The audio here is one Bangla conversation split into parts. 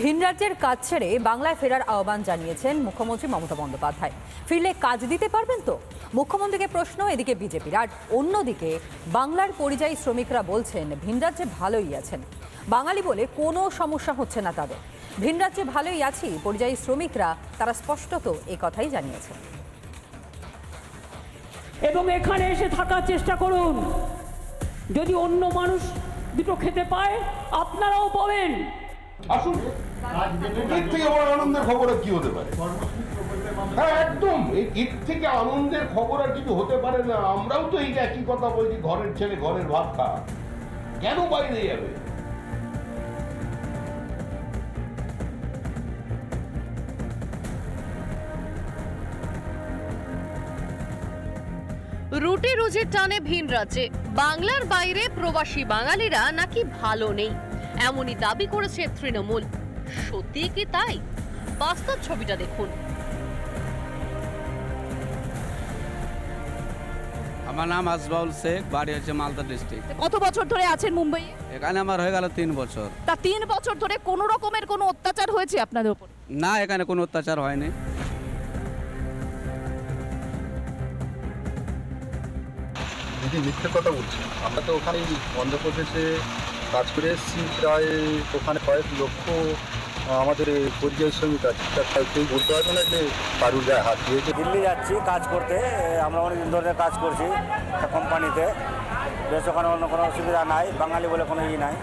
ভিন রাজ্যের কাজ ছেড়ে বাংলায় ফেরার আহ্বান জানিয়েছেন মুখ্যমন্ত্রী মমতা বন্দ্যোপাধ্যায়। ফিরলে কাজ দিতে পারবেন তো? মুখ্যমন্ত্রীকে প্রশ্ন, এদিকে বিজেপির। আর অন্যদিকে, বাংলার পরিযায়ী শ্রমিকরা বলছেন, ভিন রাজ্যে ভালোই আছেন। বাঙালি বলে কোনো সমস্যা হচ্ছে না তাদের। ভিন রাজ্যে ভালোই আছি, পরিযায়ী শ্রমিকরা, তারা স্পষ্টত এ কথাই জানিয়েছেন। এবং এখানে এসে থাকার চেষ্টা করুন। যদি অন্য মানুষ দুটো খেতে পায়, আপনারাও পাবেন। থেকে বড় আনন্দের খবর আর কি হতে পারে? হ্যাঁ একদম। থেকে আনন্দের খবর আর কিছু হতে পারে না। আমরাও তো এই একই কথা বলছি, ঘরের ছেলে ঘরের ভাত খা। কেন বাইরে যাবে? রুটি রুজির টানে ভিন রাজ্যে বাংলার বাইরে প্রবাসী বাঙালিরা নাকি ভালো নেই। এমনই দাবি করেছে তৃণমূল। সত্যি কি তাই? বাস্তব ছবিটা দেখুন। আমার নাম আসবাউল শেখ বাড়ি হচ্ছে মালদা ডিস্ট্রিক্ট। কত বছর ধরে আছেন মুম্বাইয়ে এখানে আমার হয়ে গেল তিন বছর। তা তিন বছর ধরে কোনো রকমের কোনো অত্যাচার হয়েছে আপনাদের উপর? না এখানে কোনো অত্যাচার হয়নি। দিদি মিথ্যে কথা বলছি আমরা তো ওখানে অন্ধ্রপ্রদেশে কাজ করে এসেছি প্রায় ওখানে কয়েক লক্ষ আমাদের এই পরিযায়ী শ্রমিক আছে। তা তা কেউ বলতে পারবে না যে কারুর গায়ে হাত দিয়েছে। দিল্লি যাচ্ছি কাজ করতে আমরা অনেক দিন ধরে কাজ করছি একটা কোম্পানিতে। বেশ ওখানে অন্য কোনো অসুবিধা নাই বাঙালি বলে কোনো ই নাই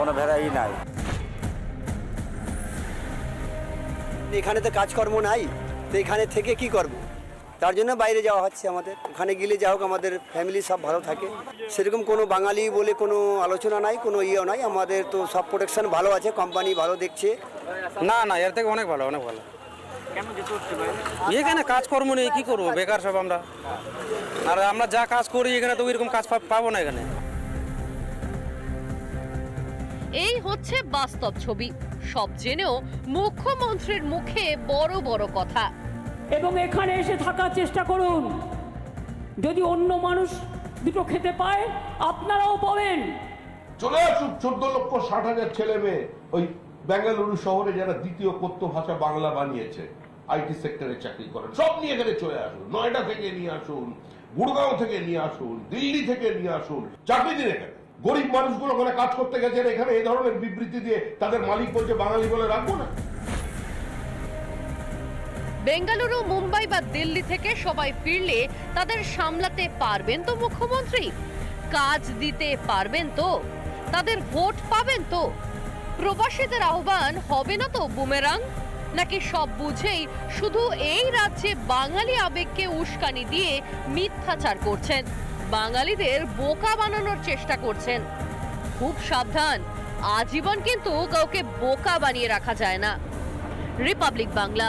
কোনো ভেড়া ই নাই। এখানে তো কাজকর্ম নাই তো এখানে থেকে কি করব? তার জন্য বাইরে যাওয়া হচ্ছে আমাদের। ওখানে গেলে যা হোক আমাদের ফ্যামিলি সব ভালো থাকে। সেরকম কোনো বাঙালি বলে কোনো আলোচনা নাই কোনো ইয়েও নাই। আমাদের তো সব প্রোটেকশন ভালো আছে কোম্পানি ভালো দেখছে। না না এর থেকে অনেক ভালো অনেক ভালো। এখানে কাজকর্ম নেই কি করব? বেকার সব আমরা। আর আমরা যা কাজ করি এখানে তো ওইরকম কাজ পাবো না এখানে। এই হচ্ছে বাস্তব ছবি। সব জেনেও মুখ্যমন্ত্রীর মুখে বড় বড় কথা। এবং এখানে এসে থাকার চেষ্টা করুন। যদি অন্য মানুষ দুটো খেতে পায়, আপনারাও পাবেন। চলে আসুক চোদ্দ লক্ষ ষাট হাজার ছেলে মেয়ে। ওই বেঙ্গালুরু শহরে যারা দ্বিতীয় কথ্য ভাষা বাংলা বানিয়েছে, আইটি সেক্টরে চাকরি করেন। সব নিয়ে এখানে চলে আসুন। নয়ডা থেকে নিয়ে আসুন, গুড়গাঁও থেকে নিয়ে আসুন, দিল্লি থেকে নিয়ে আসুন। চাকরি দিন এখানে। গরিব মানুষগুলো ওখানে কাজ করতে গেছেন এখানে এই ধরনের বিবৃতি দিয়ে তাদের মালিক বলছে, বাঙালি বলে রাখব না। বেঙ্গালুরু, মুম্বাই বা দিল্লি থেকে সবাই ফিরলে তাদের সামলাতে পারবেন তো মুখ্যমন্ত্রী? কাজ দিতে পারবেন তো? তাদের ভোট পাবেন তো? প্রবাসীদের আহ্বান হবে না তো বুমেরাং? নাকি সব বুঝেই শুধু এই রাজ্যে বাঙালি আবেগকে উস্কানি দিয়ে মিথ্যাচার করছেন? বাঙালিদের বোকা বানানোর চেষ্টা করছেন? খুব সাবধান, আজীবন কিন্তু কাউকে বোকা বানিয়ে রাখা যায় না। রিপাবলিক বাংলা।